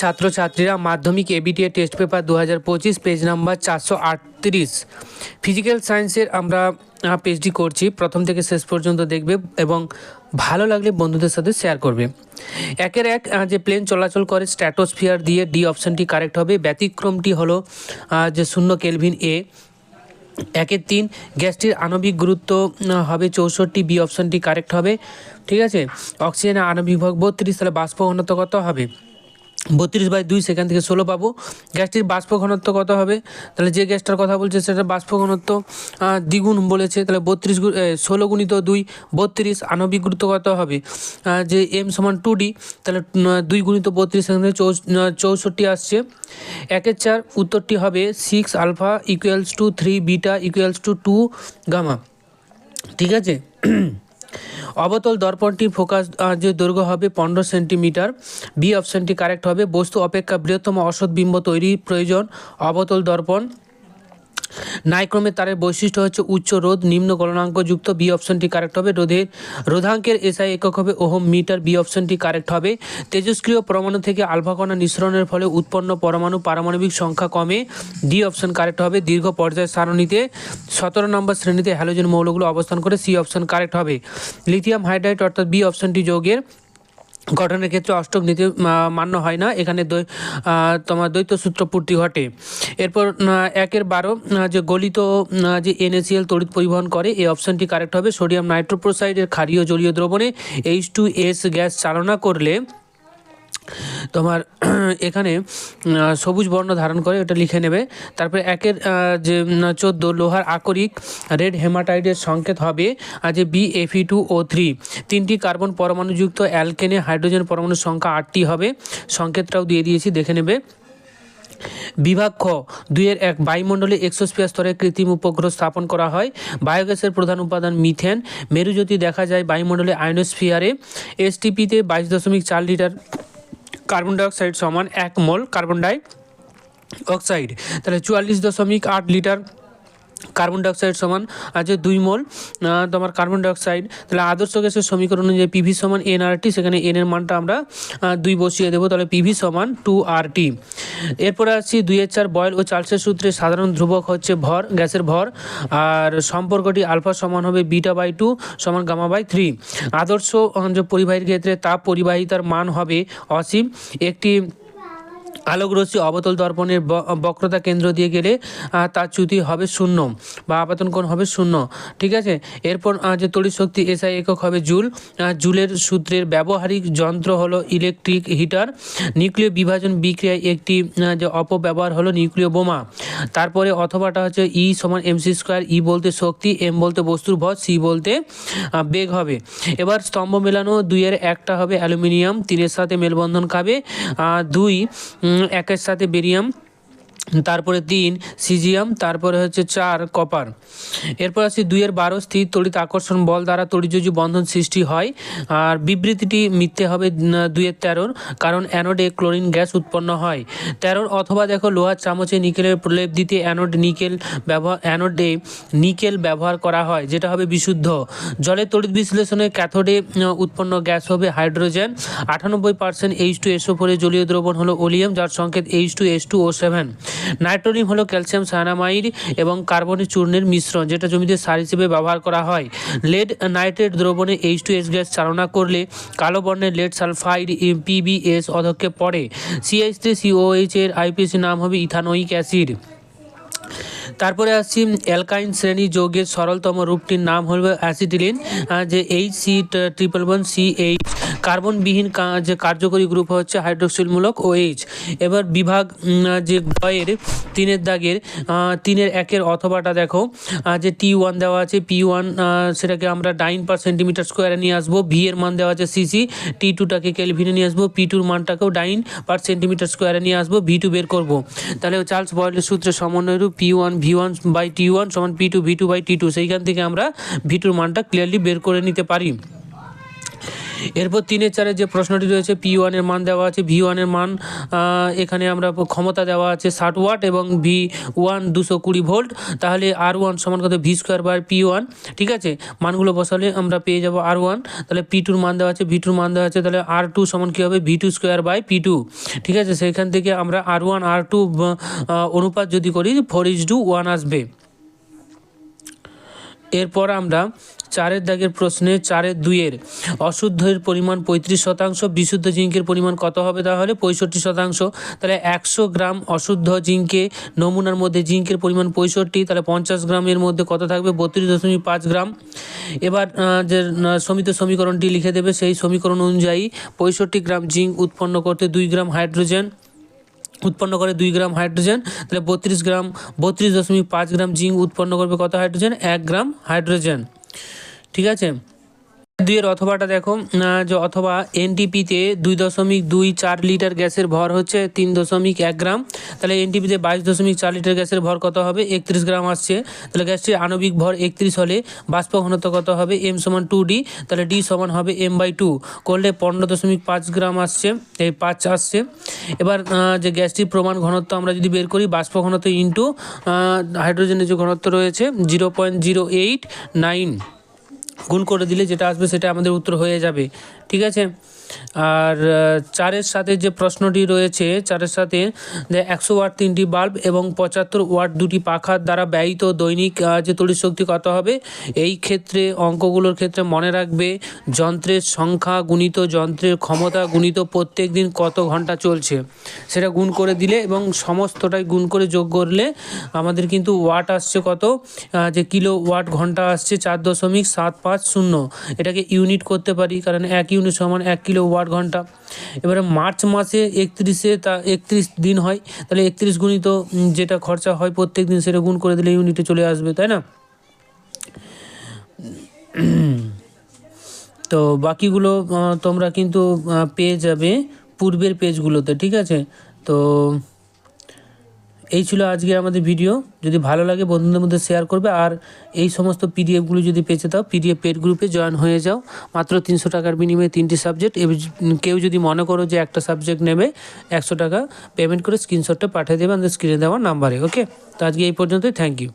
ছাত্রছাত্রীরা মাধ্যমিক ABTA test paper দু হাজার পঁচিশ পেজ নাম্বার চারশো আটত্রিশ। ফিজিক্যাল সায়েন্সের আমরা পেজটি করছি। প্রথম থেকে শেষ পর্যন্ত দেখবে এবং ভালো লাগলে বন্ধুদের সাথে শেয়ার করবে। একের এক যে প্লেন চলাচল করে স্ট্র্যাটোস্ফিয়ার দিয়ে ডি অপশনটি কারেক্ট হবে। ব্যতিক্রমটি হলো যে শূন্য কেলভিন এ একের তিন, গ্যাসটির আণবিক গুরুত্ব হবে চৌষট্টি বি অপশনটি কারেক্ট হবে। ঠিক আছে? অক্সিজেনের আণবিক ভর বত্রিশ, তাহলে বাষ্প ঘনত্ব কত হবে? বত্রিশ বাই দুই সেখান থেকে ষোলো পাবো। গ্যাসটির বাষ্প ঘনত্ব কত হবে? তাহলে যে গ্যাসটার কথা বলছে সেটা বাষ্প ঘনত্ব দ্বিগুণ বলেছে। তাহলে বত্রিশ ষোলো গুণিত দুই, বত্রিশ। আণবিক গুরুত্ব কত হবে? যে এম সমান টু ডি, তাহলে দুই গুণিত বত্রিশ সেখান থেকে চৌষট্টি আসছে। একের চার উত্তরটি হবে six alpha equals to three beta equals to two gamma. ঠিক আছে? অবতল দর্পণটির ফোকাস যে দৈর্ঘ্য হবে পনেরো সেন্টিমিটার বি অপশনটি কারেক্ট হবে। বস্তু অপেক্ষা বৃহত্তম অসৎ বিম্ব তৈরি প্রয়োজন। অবতল দর্পণ নাইক্রোমের তারের বৈশিষ্ট্য হচ্ছে উচ্চ রোধ, নিম্ন গলনাঙ্কযুক্ত বি অপশনটি কারেক্ট হবে রোধের রোধাঙ্কের এসআই একক হবে, ওহম মিটার বি অপশনটি কারেক্ট হবে। তেজস্ক্রিয় পরমাণু থেকে আলফা কণা নিঃসরণের ফলে উৎপন্ন পরমাণু পারমাণবিক সংখ্যা কমে ডি অপশন কারেক্ট হবে, দীর্ঘ পর্যায় সারণীতে সতেরো নম্বর শ্রেণীতে হ্যালোজেন মৌলগুলো অবস্থান করে সি অপশন কারেক্ট হবে। লিথিয়াম হাইড্রাইড অর্থাৎ বি অপশনটি যৌগের গঠনের ক্ষেত্রে অষ্টক নীতি মান্য হয় না। এখানে তোমার দ্বৈত সূত্র পূর্তি ঘটে। এরপর একের বারো যে গলিত যে এনএসিএল তড়িৎ পরিবহন করে, এই অপশনটি কারেক্ট হবে। সোডিয়াম নাইট্রোপ্রোসাইডের ক্ষারীয় জলীয় দ্রবণে এইচ টু এস গ্যাস চালনা করলে তোমার এখানে সবুজ বর্ণ ধারণ করে এটা লিখে নেবে। তারপরে একের যে চোদ্দ লোহার আকরিক রেড হেমাটাইডের সংকেত হবে আহ, যে বি এফি টু ও থ্রি তিনটি কার্বন পরমাণুযুক্ত অ্যালকেনে হাইড্রোজেন পরমাণুর সংখ্যা আটটি হবে। সংকেতটাও দিয়ে দিয়েছি দেখে নেবে। বিভাগ খ দুইয়ের এক বায়ুমণ্ডলে এক্সোস্ফিয়ার স্তরে কৃত্রিম উপগ্রহ স্থাপন করা হয়। বায়োগ্যাসের প্রধান উপাদান মিথেন। মেরুজ্যোতি দেখা যায় বায়ুমণ্ডলে আয়নোস্ফিয়ারে এসটিপিতে বাইশ দশমিক চার লিটার কার্বন ডাইঅক্সাইড সমান এক মোল কার্বন ডাই অক্সাইড তাহলে চুয়াল্লিশ দশমিক আট লিটার কার্বন ডাইঅক্সাইড সমান আছে দুই মোল। তোমার কার্বন ডাইঅক্সাইড, তাহলে আদর্শ গ্যাসের সমীকরণ অনুযায়ী পিভি সমান এন আর টি সেখানে এন এর মানটা আমরা দুই বসিয়ে দেবো, তাহলে পিভি সমান টু আর টি এরপরে আসছি দুইয়ের চার, বয়েল ও চার্লসের সূত্রে সাধারণ ধ্রুবক হচ্ছে ভর, গ্যাসের ভর, আর সম্পর্কটি আলফা সমান হবে বিটা বাই টু সমান গামা বাই থ্রি। আদর্শ যে পরিবাহীর ক্ষেত্রে তাপ পরিবাহিতার মান হবে অসীম। একটি আলোকরশ্মি অবতল দর্পণের বক্রতা কেন্দ্র দিয়ে গেলে তার চ্যুতি হবে শূন্য বা আপাতন কোণ হবে শূন্য। ঠিক আছে? এরপর যে তড়িৎ শক্তি এসআই একক হবে জুল জুলের সূত্রের ব্যবহারিক যন্ত্র হলো ইলেকট্রিক হিটার। নিউক্লিয় বিভাজন বিক্রিয়ায় একটি যে অপব্যবহার হলো নিউক্লিয় বোমা। তারপরে অথবাটা হচ্ছে ই সমান এমসি স্কোয়ার ই বলতে শক্তি এম বলতে বস্তুর ভর সি বলতে বেগ হবে। এবার স্তম্ভ মেলানো দুইয়ের একটা হবে অ্যালুমিনিয়াম, তিনের সাথে মেলবন্ধন খাবে। দুই একের সাথে বেরিয়াম। তারপরে তিন, সিজিয়াম, তারপরে হচ্ছে চার, কপার। এরপর আসছি দুইয়ের বারো, স্থির তড়িৎ আকর্ষণ বল দ্বারা তড়িৎযোজী বন্ধন সৃষ্টি হয়। আর বিবৃতিটি মিথ্যে হবে দুইয়ের তেরোর, কারণ অ্যানোডে ক্লোরিন গ্যাস উৎপন্ন হয়। তেরোর অথবা দেখো লোহার চামচে নিকেলের প্রলেপ দিতে অ্যানোড নিকেল ব্যবহার, অ্যানোডে নিকেল ব্যবহার করা হয়, যেটা হবে বিশুদ্ধ। জলের তড়িৎ বিশ্লেষণে ক্যাথোডে উৎপন্ন গ্যাস হবে হাইড্রোজেন। আটানব্বই পার্সেন্ট এইচ টু এসও ফোরে জলীয় দ্রবণ হলো ওলিয়াম, যার সংকেত H two S two O seven nitronium হলো ক্যালসিয়াম সায়ানামাইড এবং কার্বনের চূর্ণের মিশ্রণ, যেটা জমিতে সার হিসেবে ব্যবহার করা হয়। লেড নাইট্রেট দ্রবণে এইচ টু এস গ্যাস চালনা করলে কালো বর্ণের লেড সালফাইড পিবিএস অধক্ষে পড়ে। সিএইচ থ্রি সিওএইচ এর আইপিএসি নাম হবে ইথানোইক অ্যাসিড। তারপরে আসছি, অ্যালকাইন শ্রেণি যৌগের সরলতম রূপটির নাম হলো অ্যাসিটিলিন যে H C triple one C H কার্বনবিহীন যে কার্যকরী গ্রুপ হচ্ছে হাইড্রোক্সিলমূলক ও এইচ এবার বিভাগ যে গয়ের, তিনের দাগের তিনের একের অথবাটা দেখো। যে টি ওয়ান দেওয়া আছে পি ওয়ান সেটাকে আমরা ডাইন পার সেন্টিমিটার স্কোয়ারে নিয়ে আসব। ভি এর মান দেওয়া আছে সিসি টি টুটাকে কেলভিনে নিয়ে আসব। পি টুর মানটাকেও ডাইন পার সেন্টিমিটার স্কোয়ারে নিয়ে আসব। ভি টু বের করব। তাহলে চার্লস বয়েলের সূত্রে সমন্বয় রূপ P one V one by T one সমান P two V two by T two সেইখান থেকে আমরা ভি টুর মানটা ক্লিয়ারলি বের করে নিতে পারি। এরপর তিনের চারে যে প্রশ্নটি রয়েছে পি ওয়ানের মান দেওয়া আছে ভি ওয়ানের মান এখানে আমরা ক্ষমতা দেওয়া আছে ষাট ওয়াট এবং ভি ওয়ান দুশো কুড়ি ভোল্ট। তাহলে আর ওয়ান সমান কত? V square by P one ঠিক আছে? মানগুলো বসালে আমরা পেয়ে যাব আর ওয়ান তাহলে পি টুর মান দেওয়া আছে ভি টুর মান দেওয়া আছে, তাহলে আর টু সমান কী হবে? V two square by P two ঠিক আছে? সেইখান থেকে আমরা আর ওয়ান আর টু অনুপাত যদি করি ফোর ইজ টু ওয়ান আসবে। এরপর আমরা চারের দাগের প্রশ্নে চারের দুইয়ের অশুদ্ধের পরিমাণ পঁয়ত্রিশ শতাংশ, বিশুদ্ধ জিঙ্কের পরিমাণ কত হবে তাহলে? পঁয়ষট্টি শতাংশ। তাহলে একশো গ্রাম অশুদ্ধ জিঙ্কে নমুনার মধ্যে জিঙ্কের পরিমাণ পঁয়ষট্টি, তাহলে পঞ্চাশ গ্রামের মধ্যে কত থাকবে? বত্রিশ দশমিক পাঁচ গ্রাম। এবার যে সমিত সমীকরণটি লিখে দেবে, সেই সমীকরণ অনুযায়ী পঁয়ষট্টি গ্রাম জিঙ্ক উৎপন্ন করতে দুই গ্রাম হাইড্রোজেন উৎপন্ন করে দুই গ্রাম হাইড্রোজেন, তাহলে বত্রিশ গ্রাম, বত্রিশ দশমিক পাঁচ গ্রাম জিঙ্ক উৎপন্ন করবে কত হাইড্রোজেন? এক গ্রাম হাইড্রোজেন। ঠিক আছে? দুইয়ের অথবাটা দেখো যে অথবা এনটিপিতে দুই দশমিক দুই চার লিটার গ্যাসের ভর হচ্ছে তিন দশমিক এক গ্রাম, তাহলে এনটিপিতে বাইশ দশমিক চার লিটার গ্যাসের ভর কত হবে? একত্রিশ গ্রাম আসছে, তাহলে গ্যাসটির আণবিক ভর একত্রিশ হলে বাষ্প ঘনত্ব কত হবে? এম সমান টু ডি তাহলে ডি সমান হবে এম বাই টু করলে পনেরো দশমিক পাঁচ গ্রাম আসছে, এই পাঁচ আসছে। এবার যে গ্যাসটির প্রমাণ ঘনত্ব আমরা যদি বের করি, বাষ্প ঘনত্ব ইন্টু হাইড্রোজেনের যে ঘনত্ব রয়েছে, zero point zero eight nine. গুণ করে দিলে যেটা আসবে সেটা আমাদের উত্তর হয়ে যাবে। ঠিক আছে? আর চারের সাথে যে প্রশ্নটি রয়েছে, চারের সাথে যে একশো ওয়াট তিনটি বাল্ব এবং পঁচাত্তর ওয়াট দুটি পাখার দ্বারা ব্যয়িত দৈনিক যে তড়িৎ শক্তি কত হবে? এই ক্ষেত্রে, অঙ্কগুলোর ক্ষেত্রে মনে রাখবে, যন্ত্রের সংখ্যা গুণিত যন্ত্রের ক্ষমতা গুণিত প্রত্যেক দিন কত ঘণ্টা চলছে? সেটা গুণ করে দিলে এবং সমস্তটাই গুণ করে যোগ করলে আমাদের কিন্তু ওয়াট আসছে কত? যে কিলো ওয়াট ঘণ্টা আসছে চার দশমিক সাত পাঁচ শূন্য। এটাকে ইউনিট করতে পারি, কারণ এক ইউনিট সমান এক কিলো ওয়াট ঘণ্টা। এবারে মার্চ মাসে একত্রিশে তা একত্রিশ দিন হয়, তাহলে একত্রিশ গুণিত যেটা খরচা হয় প্রত্যেক দিন সেটা গুণ করে দিলে ইউনিটে চলে আসবে, তাই না? তো বাকিগুলো তোমরা কিন্তু পেয়ে যাবে পূর্বের পেজগুলোতে ঠিক আছে? তো এই ছিল আজকে আমাদের ভিডিও যদি ভালো লাগে, বন্ধুদের মধ্যে শেয়ার করবে। আর এই সমস্ত পিডিএফগুলো যদি পেতে দাও পিডিএফ পেড গ্রুপে জয়েন হয়ে যাও। মাত্র তিনশো টাকার বিনিময়ে তিনটি সাবজেক্ট কেউ যদি মনে করো যে একটা সাবজেক্ট নেবে, একশো টাকা পেমেন্ট করে স্ক্রিনশটটা পাঠিয়ে দেবে আমাদের স্ক্রিনে দেওয়ার নাম্বারে ওকে তো আজকে এই পর্যন্তই। Thank you